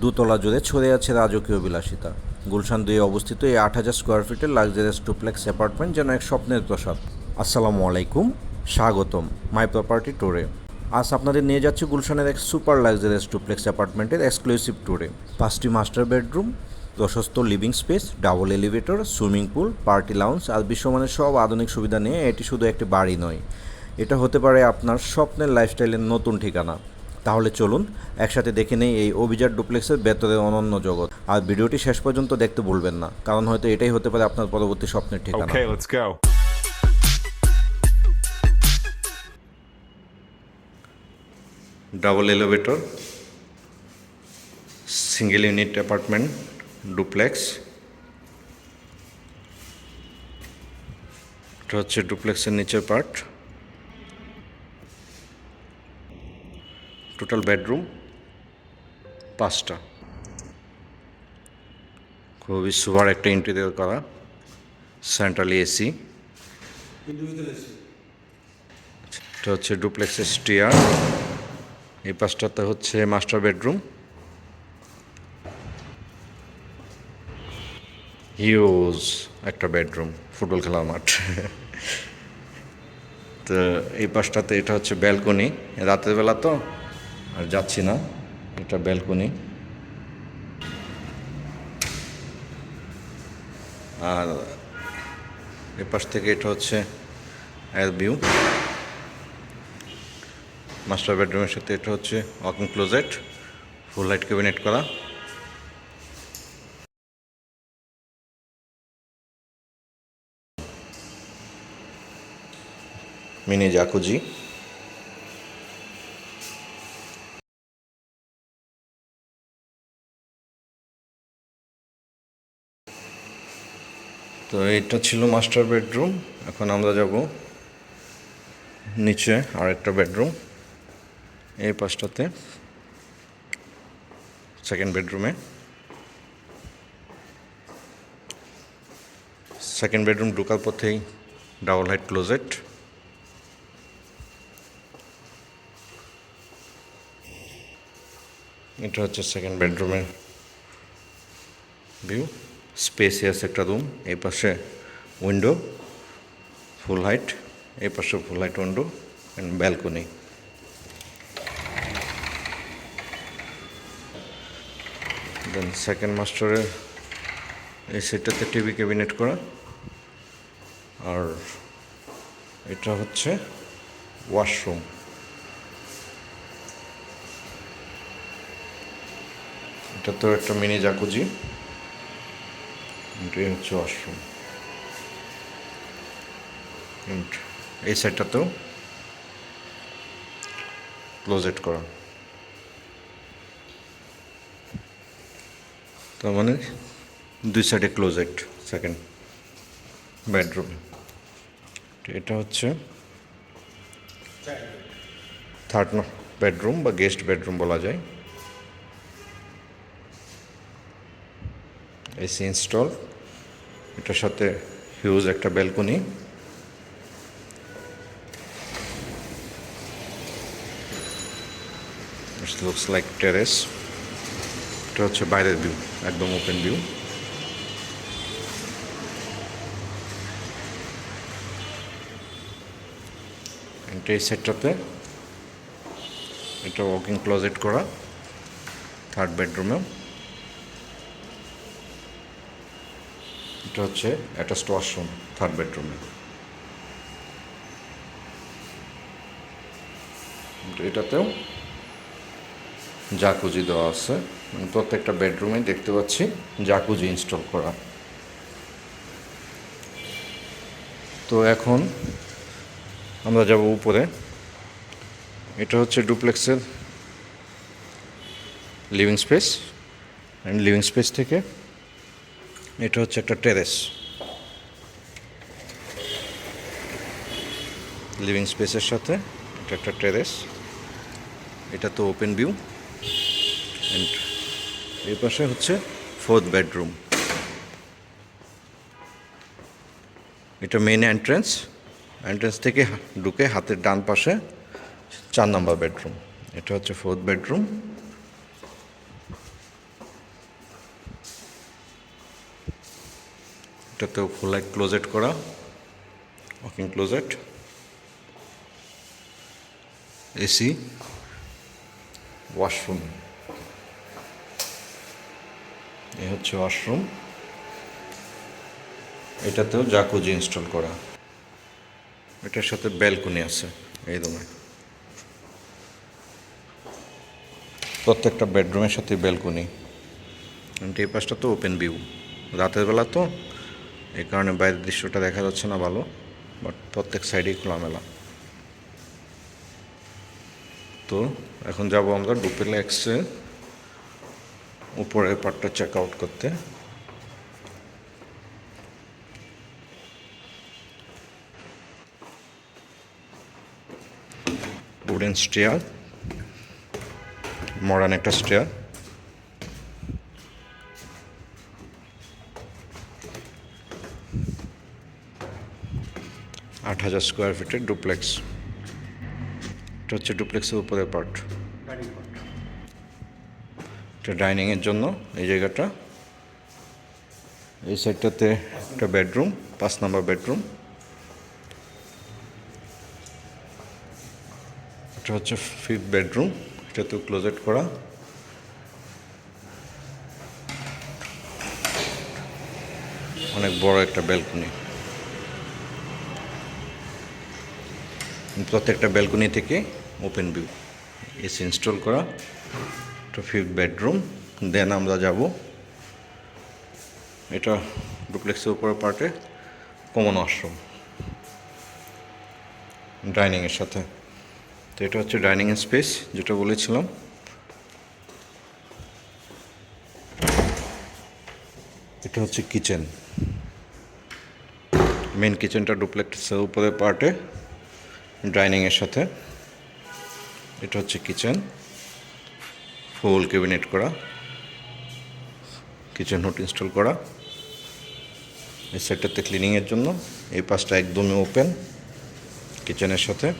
দুতলা জুড়ে ছড়িয়ে আছে রাজকীয় বিলাসিতা। গুলশান দুয়ে অবস্থিত এই আট হাজার স্কোয়ার ফিটের লাক্সারিয়াস টুপ্লেক্স অ্যাপার্টমেন্ট যেন এক স্বপ্নের প্রসাদ। আসসালামু আলাইকুম, স্বাগতম মাই প্রপার্টি ট্যুরে আজ আপনাদের নিয়ে যাচ্ছি গুলশানের এক সুপার লাক্সারিয়াস টুপ্লেক্স অ্যাপার্টমেন্টের এক্সক্লুসিভ ট্যুরে পাঁচটি মাস্টার বেডরুম প্রশস্ত living space double elevator swimming pool party lounge আর বিশ্বমানের সব আধুনিক সুবিধা নিয়ে এটি শুধু একটি বাড়ি নয়। এটা হতে পারে আপনার স্বপ্নের লাইফস্টাইলের নতুন ঠিকানা। তাহলে চলুন একসাথে দেখে নেই এই অভিজাত ডুপ্লেক্সের ভেতরের অনন্য জগৎ। আর ভিডিওটি শেষ পর্যন্ত দেখতে ভুলবেন না কারণ হয়তো এটাই হতে পারে আপনার পরবর্তী স্বপ্নের ঠিকানা। Double elevator single unit apartment duplex এটা হচ্ছে ডুপ্লেক্সের নিচের পার্ট টোটাল বেডরুম পাঁচটা। খুবই সুপার একটা এন্ট্রি ইন্টেরিয়র করা সেন্ট্রালি এসি এটা হচ্ছে ডুপ্লেক্সের স্টিয়ার এই পাঁচটাতে হচ্ছে মাস্টার বেডরুম হিউজ একটা বেডরুম ফুটবল খেলার মাঠ। তো এই পাশটাতে এটা হচ্ছে ব্যালকনি রাতের বেলা তো আর যাচ্ছি না, এটা ব্যালকনি আর এই পাশ থেকে এটা হচ্ছে এর ভিউ মাস্টার বেডরুমের সাথে এটা হচ্ছে walking closet full light cabinet করা। মিনি জাকুজি তো এটা ছিল মাস্টার বেডরুম, এখন আমরা যাব নিচে আরেকটা বেডরুম, এই পাশটাতে সেকেন্ড বেডরুমে সেকেন্ড বেডরুম ঢোকার পথেই ডাবল হাইট ক্লোজেট এটা হচ্ছে সেকেন্ড বেডরুমের ভিউ স্পেসিয়াস একটা রুম, এই পাশে উইন্ডো, ফুল হাইট, এই পাশে full height window and balcony then second মাস্টারের এই সেটটাতে টিভি ক্যাবিনেট করা। আর এটা হচ্ছে ওয়াশরুম এটা তো একটা মিনি জাকুজি এটাই হচ্ছে ওয়াশরুম এই সাইডটাতেও ক্লোজেট করা। তার মানে দুই সাইডে ক্লোজেট সেকেন্ড বেডরুম এটা হচ্ছে থার্ড বেডরুম বা গেস্ট বেডরুম বলা যায়। এসি ইনস্টল, এটার সাথে হিউজ একটা ব্যালকনি লুকস লাইক টেরেস এটা হচ্ছে বাইরের ভিউ একদম ওপেন ভিউ এই সেটটাতে এটা ওয়াকিং ক্লোজেট করা থার্ড বেডরুমেও এটা হচ্ছে অ্যাটাচড ওয়াশরুম থার্ড বেডরুমে এটাতেও জাকুজি দেওয়া আছে। মানে প্রত্যেকটা বেডরুমে দেখতে পাচ্ছি জাকুজি ইনস্টল করা। তো এখন আমরা যাব উপরে। এটা হচ্ছে ডুপ্লেক্সের living space and living space থেকে এটা হচ্ছে একটা টেরেস। লিভিং স্পেসের সাথে এটা একটা টেরেস। এটা তো ওপেন ভিউ অ্যান্ড এই পাশে হচ্ছে ফোর্থ বেডরুম এটা মেন এন্ট্রেন্স এন্ট্রেন্স থেকে ঢুকে হাতের ডান পাশে চার নম্বর বেডরুম এটা হচ্ছে ফোর্থ বেডরুম এটাতেও খোলা ক্লোজেট করা ওয়াকিং ক্লোজেট এসি ওয়াশরুম এই হচ্ছে ওয়াশরুম এটাতেও জাকুজি ইনস্টল করা, এটার সাথে ব্যালকনি আছে, এই দমে প্রত্যেকটা বেডরুমের সাথে ব্যালকনি এই পাশটা তো ওপেন ভিউ রাতের বেলা তো এই কারণে বাইরের দৃশ্যটা দেখা যাচ্ছে না ভালো বাট প্রত্যেক সাইডেই খোলামেলা। তো এখন যাব আমরা ডুপ্লেক্সে উপরের পার্টটা চেক আউট করতে। উডেন স্টেয়ার মডার্ন একটা স্টেয়ার আট হাজার স্কোয়ার ফিটের ডুপ্লেক্স এটা হচ্ছে ডুপ্লেক্সের উপরের পার্ট এটা ডাইনিংয়ের জন্য এই জায়গাটা। এই সাইডটাতে একটা বেডরুম পাঁচ নম্বর বেডরুম এটা হচ্ছে ফিফথ বেডরুম এটাতেও ক্লোজেট করা। অনেক বড় একটা ব্যালকনি প্রত্যেকটা ব্যালকনি থেকে ওপেন ভিউ এসি ইনস্টল করা এটা ফিফথ বেডরুম দেন আমরা যাব এটা ডুপ্লেক্সের উপরে পার্টে কমন ওয়াশরুম ডাইনিংয়ের সাথে। তো এটা হচ্ছে ডাইনিং স্পেস যেটা বলেছিলাম। এটা হচ্ছে কিচেন মেন কিচেনটা ডুপ্লেক্সের উপরে পার্টে ডাইনিংয়ের সাথে। এটা হচ্ছে কিচেন ফুল ক্যাবিনেট করা। কিচেন হুড ইনস্টল করা। এই সাইডটাতে ক্লিনিংয়ের জন্য। এই পাশটা একদমই ওপেন কিচেনের সাথে।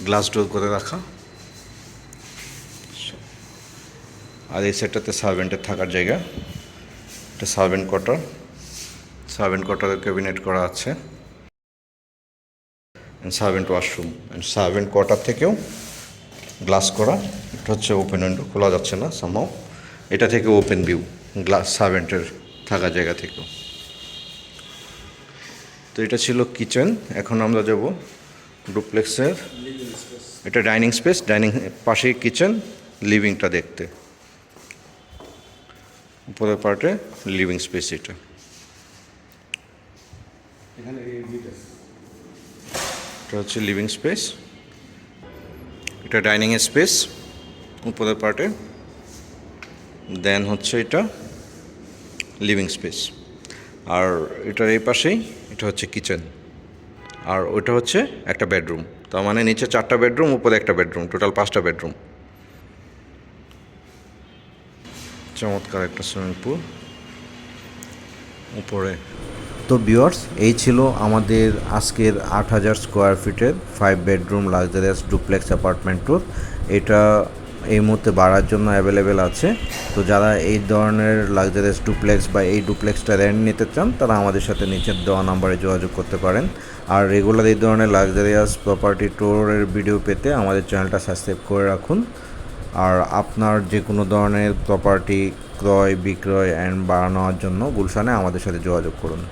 গ্লাস ডোর করে রাখা। আর এই সাইডটাতে সার্ভেন্টের থাকার জায়গা। এটা সার্ভেন্ট কোয়ার্টার সার্ভেন্ট কোয়ার্টারের ক্যাবিনেট করা আছে। Servant washroom and servant quarter থেকেও গ্লাস করা, এটা হচ্ছে ওপেন উইন্ডো খোলা যাচ্ছে না সামহাও এটা থেকে ওপেন ভিউ গ্লাস সার্ভেন্টের থাকা জায়গা থেকেও। তো এটা ছিল কিচেন এখন আমরা যাব ডুপ্লেক্সের এটা ডাইনিং স্পেস ডাইনিং পাশেই কিচেন লিভিংটা দেখতে। উপরের পার্টে লিভিং স্পেস এটা। এখানে এটা হচ্ছে লিভিং স্পেস এটা ডাইনিং স্পেস উপরের পার্টে দেন হচ্ছে এটা লিভিং স্পেস আর এটার এই পাশেই এটা হচ্ছে কিচেন আর ওটা হচ্ছে একটা বেডরুম তার মানে নিচে চারটা বেডরুম উপরে একটা বেডরুম টোটাল পাঁচটা বেডরুম চমৎকার একটা সুইমিং পুল উপরে তো ভিউয়ার্স, এই ছিল আমাদের আজকের আট হাজার স্কোয়ার ফিটের five bedroom luxurious duplex apartment tour এটা এই মুহূর্তে বাড়ার জন্য অ্যাভেলেবেল আছে। তো যারা এই ধরনের লাক্সারিয়াস ডুপ্লেক্স বা এই ডুপ্লেক্সটা রেন্ট নিতে চান, তারা আমাদের সাথে নিচের দেওয়া নাম্বারে যোগাযোগ করতে পারেন। আর রেগুলার এই ধরনের লাক্সারিয়াস প্রপার্টি ট্যুরের ভিডিও পেতে আমাদের চ্যানেলটা সাবস্ক্রাইব করে রাখুন। আর আপনার যে কোনো ধরনের প্রপার্টি ক্রয়, বিক্রয় অ্যান্ড বাড়ানোর জন্য গুলশানে আমাদের সাথে যোগাযোগ করুন।